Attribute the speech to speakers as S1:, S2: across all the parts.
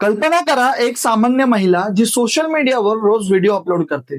S1: कल्पना करा एक सामान्य महिला जी सोशल मीडियावर रोज व्हिडिओ अपलोड करते.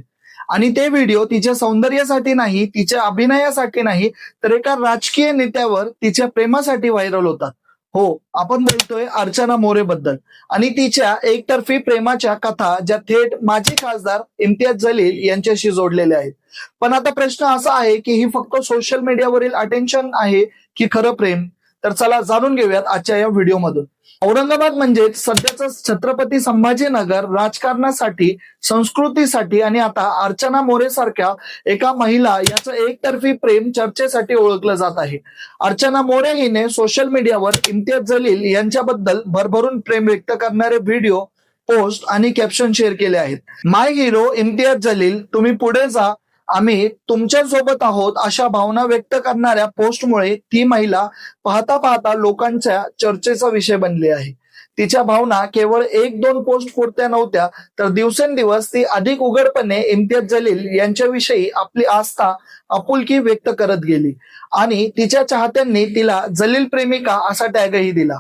S1: आणि ते व्हिडिओ तिच्या सौंदर्यासाठी नाही तिच्या अभिनयासाठी नाही तर एका राजकीय नेत्यावर तिच्या प्रेमासाठी व्हायरल होतात. हो आपण बोलतोय अर्चना मोरे बद्दल. आणि तिच्या एकतर्फी प्रेमाच्या कथा ज्या थेट माजी खासदार इम्तियाज जलील यांच्याशी जोडलेल्या आहेत. पण आता प्रश्न असा आहे की ही फक्त सोशल मीडियावरील अटेन्शन आहे की खरं प्रेम? तर चला जाणून घेऊयात आजच्या या व्हिडिओमधून. औरंगाबाद म्हणजे सध्याचं छत्रपती संभाजीनगर राजकारणासाठी संस्कृतीसाठी आणि आता अर्चना मोरे सारख्या एका महिला याचं एकतर्फी प्रेम चर्चेसाठी ओळखलं जात आहे. अर्चना मोरे हिने सोशल मीडियावर इम्तियाज जलील यांच्याबद्दल भरभरून प्रेम व्यक्त करणारे व्हिडिओ पोस्ट आणि कॅप्शन शेअर केले आहेत. माय हिरो इम्तियाज जलील तुम्ही पुढे जा. आम्ही तुमच्यासोबत आहोत अशा भावना व्यक्त करणाऱ्या पोस्टमुळे ती महिला पाहता पाहता लोकांच्या चर्चेचा विषय बनली आहे. तिच्या भावना केवळ एक दोन पोस्ट पुरत्या नव्हत्या तर दिवसेंदिवस ती अधिक उघडपणे इम्तियाज जलील यांच्याविषयी आपली आस्था आपुलकी व्यक्त करत गेली. आणि तिच्या चाहत्यांनी तिला जलील प्रेमिका असा टॅगही दिला.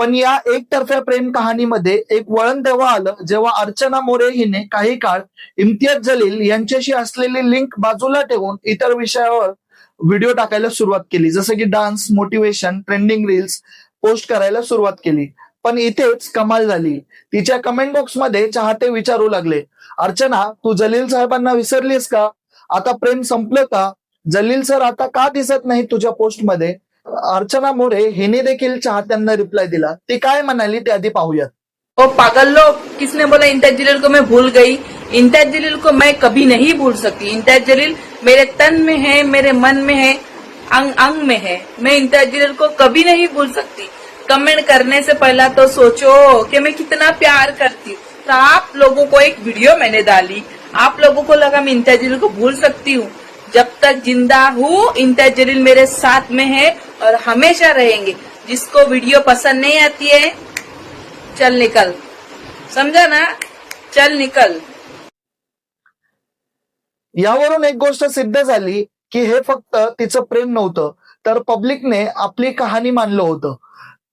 S1: पण या एकतर्फ्या प्रेम कहाणीमध्ये एक वळण तेव्हा आलं जेव्हा अर्चना मोरे हिने काही काळ इम्तियाज जलील यांच्याशी असलेली लिंक बाजूला ठेवून इतर विषयावर व्हिडिओ टाकायला सुरुवात केली. जसं की dance motivation trending reels post करायला सुरुवात केली. पण इथेच कमाल झाली. तिच्या कमेंट बॉक्समध्ये चाहते विचारू लागले. अर्चना तू जलील साहेबांना विसरलीस का? आता प्रेम संपलं का? जलील सर आता का दिसत नाही तुझ्या पोस्टमध्ये अर्चना मोरे हिने देखील चाहत्यांना रिप्लाय दिला. ती काय म्हणाली ते आधी पाहूयात.
S2: ओ पागल लोग किसने बोला इंतज जलील को मैं भूल गई. इंतेज जलील को मैं कभी नहीं भूल सकती. इंतेज जलील मेरे तन में है, मेरे मन में है, अंग अंग में है. मैं इंतज जलील को कभी नहीं भूल सकती. कमेंट करने से पहला तो सोचो कि मैं कितना प्यार करती हूँ। तो आप लोगों को एक वीडियो मैंने डाली। आप लोगों को लगा मैं इंतज जलील को भूल सकती हूँ। जब तक ज़िंदा हूँ इंतेज जलील मेरे साथ में है और हमेशा रहेंगे। जिसको वीडियो पसंद नहीं आती है चल निकल। समझा ना? चल निकल।
S1: यावरून एक गोष्ट सिद्ध झाली की हे फक्त तिचं प्रेम नव्हतं तर पब्लिकने आपली कहाणी मानलं होतं.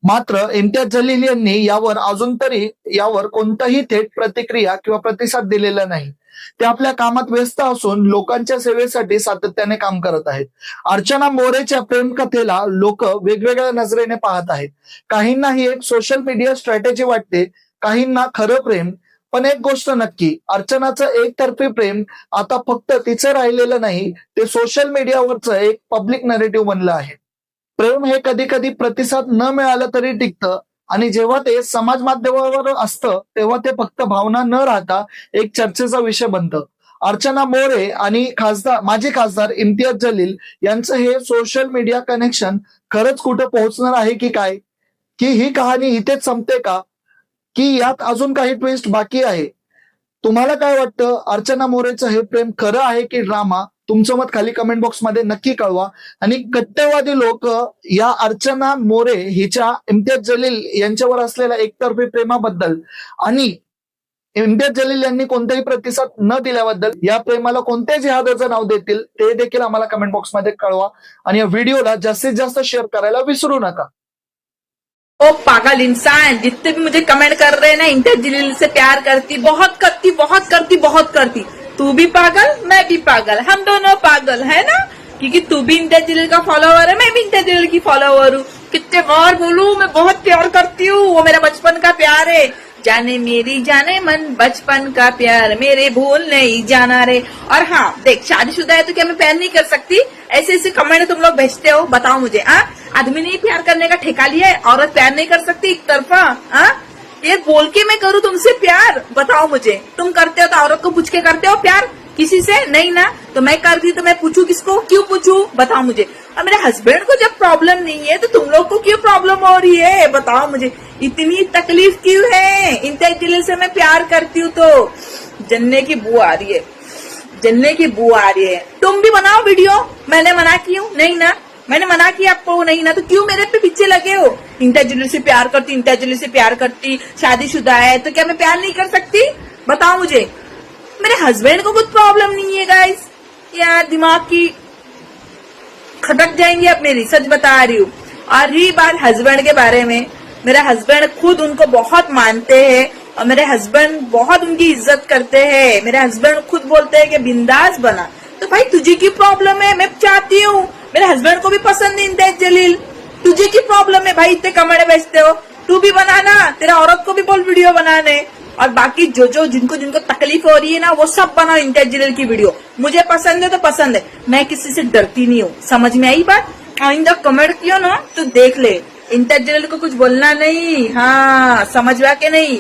S1: मात्र इम्तियाज जलील यांनी यावर अजून तरी यावर कोणताही थेट प्रतिक्रिया किंवा प्रतिसाद दिलेला नाही. ते आपल्या कामात व्यस्त असून लोकांच्या सेवेसाठी सातत्याने काम करत आहेत. अर्चना मोरेच्या प्रेम कथेला लोक वेगवेगळ्या नजरेने पाहत आहेत. काहींना ही एक सोशल मीडिया स्ट्रॅटेजी वाटते काहींना खरं प्रेम. पण एक गोष्ट नक्की अर्चनाचं एकतर्फी प्रेम आता फक्त तिचं राहिलेलं नाही ते सोशल मीडियावरचं एक पब्लिक नरेटिव्ह बनलं आहे. प्रेम हे कधी कधी प्रतिसाद न मिळालं तरी टिकतं. आणि जेव्हा ते समाज माध्यमावर असतं तेव्हा ते फक्त भावना न राहता एक चर्चेचा विषय बनतं. अर्चना मोरे आणि खासदार माजी खासदार इम्तियाज जलील यांचं हे सोशल मीडिया कनेक्शन खरंच कुठं पोहोचणार आहे की काय? की ही कहाणी इथेच संपते का? की यात अजून काही ट्विस्ट बाकी आहे? तुम्हाला काय वाटतं? अर्चना मोरेचं हे प्रेम खरं आहे की ड्रामा तुमचं मत खाली कमेंट बॉक्समध्ये नक्की कळवा. आणि कट्टेवादी लोक या अर्चना मोरे हिच्या इम्तियाज जलील यांच्यावर असलेल्या एकतर्फी प्रेमाबद्दल आणि इम्तियाज जलील यांनी कोणताही प्रतिसाद न दिल्याबद्दल या प्रेमाला कोणत्या जिहादाचं नाव देतील ते देखील आम्हाला कमेंट बॉक्समध्ये कळवा. आणि या व्हिडिओला जास्तीत जास्त शेअर करायला विसरू नका.
S2: ओ पागल इंसान जितने भी मुझे कमेंट कर रहे हैं ना इंटर जलील से प्यार करती बहुत करती बहुत करती बहुत करती। तू भी पागल, मैं भी पागल। हम दोनों पागल, है ना? क्योंकि तू भी इंतेज जलील का फॉलोवर है, मैं भी इंतेज जलील की फॉलोवर हूँ। कितने बार बोलू, मैं बहुत प्यार करती हूँ। वो मेरा बचपन का प्यार है। जाने मेरी, जाने मन, बचपन का प्यार। मेरे भूल नहीं जाना रे। और हाँ देख, शादीशुदा है तो क्या मैं प्यार नहीं कर सकती? ऐसे ऐसे कमेंट तुम लोग भेजते हो, बताओ मुझे हाँ? आदमी ने प्यार करने का ठेका लिया है, औरत प्यार नहीं कर सकती एक तरफा हाँ? ये बोल के मैं करूँ तुमसे प्यार? बताओ मुझे। तुम करते हो तो औरत को पूछ के करते हो प्यार? किसी से? नहीं ना? तो मैं करती तो मैं पूछू किसको? क्यों पूछू? बताओ मुझे। और मेरे हस्बैंड को जब प्रॉब्लम नहीं है तो तुम लोग को क्यों प्रॉब्लम हो रही है? बताओ मुझे। इतनी तकलीफ़ क्यों है? इंतज दिल से मैं प्यार करती हूँ तो। जन्ने की बू आ रही है। जन्ने की बू आ रही है। तुम भी बनाओ वीडियो। मैंने मना की हूँ। नहीं ना? मैंने मना किया आपको, नहीं ना तो क्यों मेरे पे पीछे लगे हो? इंटेजुलर से प्यार करती इंटेजुलर से प्यार करती, शादीशुदा है तो क्या मैं प्यार नहीं कर सकती? बताओ मुझे। मेरे हस्बैंड को कुछ प्रॉब्लम नहीं है गाइस यार दिमाग की खटक जाएँगी आप मेरी, सच बता रही हूँ। और रही बात हस्बैंड के बारे में, मेरे हस्बैंड खुद उनको बहुत मानते हैं, और मेरे हस्बैंड बहुत उनकी इज़्ज़त करते हैं। मेरे हस्बैंड खुद बोलते हैं कि बिंदास बना। तो भाई तुझे की प्रॉब्लम है? मैं चाहती हूँ। मेरे हस्बैंड को भी पसंद नहीं इंतेज जलील। तुझे की प्रॉब्लम है भाई? इतने कमरे बेचते हो। तू भी बनाना, तेरा औरत को भी बोल वीडियो बनाने। और बाकी जो जो, जिनको जिनको तकलीफ़ हो रही है ना, वो सब बनाओ इंतेज जलील की वीडियो मुझे पसंद है तो पसंद है। मैं किसी से डरती नहीं हूँ। समझ में आई बात? इन आइंदा कमेंट किया ना तो देख ले। इंतेज जलील को कुछ बोलना नहीं। हाँ समझ में आ के नहीं।